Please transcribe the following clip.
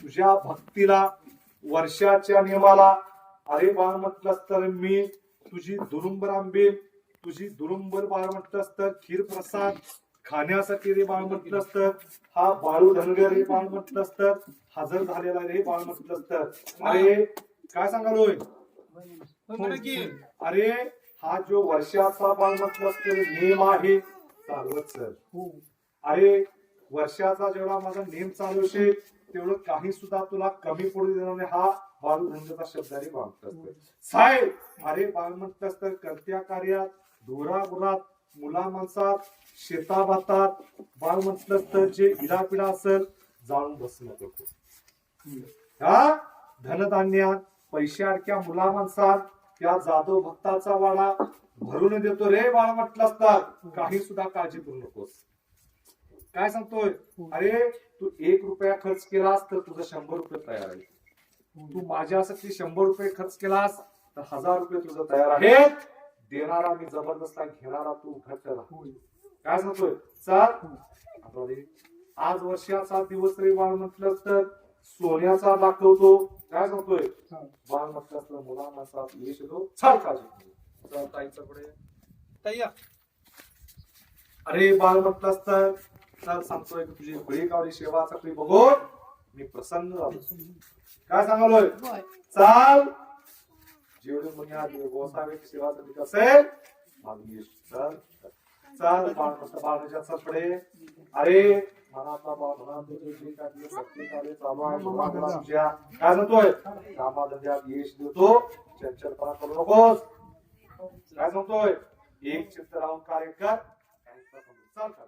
तुझ्या भक्तीला वर्षाच्या नियमाला अरे बाळ म्हटलंस तर मी तुझी दुरुंबर आंबेल तुझी दुरुंबर बाळ म्हटलंस तर खीर प्रसाद खाण्यासाठी रे बाळ म्हटलंस तर हा बाळू धनगर रे बाळ म्हटलंस तर हजर झालेला रे बाळ म्हटलंस तर. अरे काय सांगालोय? अरे हा जो वर्षाचा बाळ म्हटलंस तर नेम आहे चालवत सर अरे वर्षाचा जेवढा माझा नेम चालू असेल तेवढं काही सुद्धा तुला कमी पडू देणार नाही हा बाळू धनगरचा शब्द आहे बाळ साहेब अरे बाळ म्हटलंस तर करत्या कार्यात डोरागुरात मुला माणसात शेताभातात बाळ म्हटलंस तर जे इडापिडा असेल जाळून बसू नको. हा? धनधान्यात पैसे अडक्या मुला माणसात त्या जाधव भक्ताचा वाडा भरून देतो रे बाळ म्हटलं असतात काही सुद्धा काळजी करू नकोस. काय सांगतोय? अरे तू एक रुपया खर्च केलास तर तुझं शंभर रुपये तयार आहे. तू माझ्यासाठी शंभर रुपये खर्च केलास तर हजार रुपये तुझं तयार आहे देणारा मी जबरदस्त घेणारा तू घट्ट राहा. काय सांगतोय? चल. आज वर्षाचा दिवस रे बाळ म्हटलं तर सोन्याचा दाखवतो. काय सांगतोय? बाळ म्हटलं तर मुला माणसात यश चल काळजी ताईच्या पुढे. तय्या अरे बाळ म्हटलंस तर तर सांगतोय की तुझी बळीगावरी सेवा सगळी बघून मी प्रसन्न झालो. काय सांगालोय? चाल. जेवढे मुनी आले गोसाव्याची सेवा कधी असेल मागणी चल. चाल बाळ म्हटलं बाळाच्या पुढे अरे जे काय म्हणतोय? कामाधंद्यात यश देतो. चंचलपणा करू नकोस. काय सांगतोय एक चित्त राहून कार्य कर. चाल कर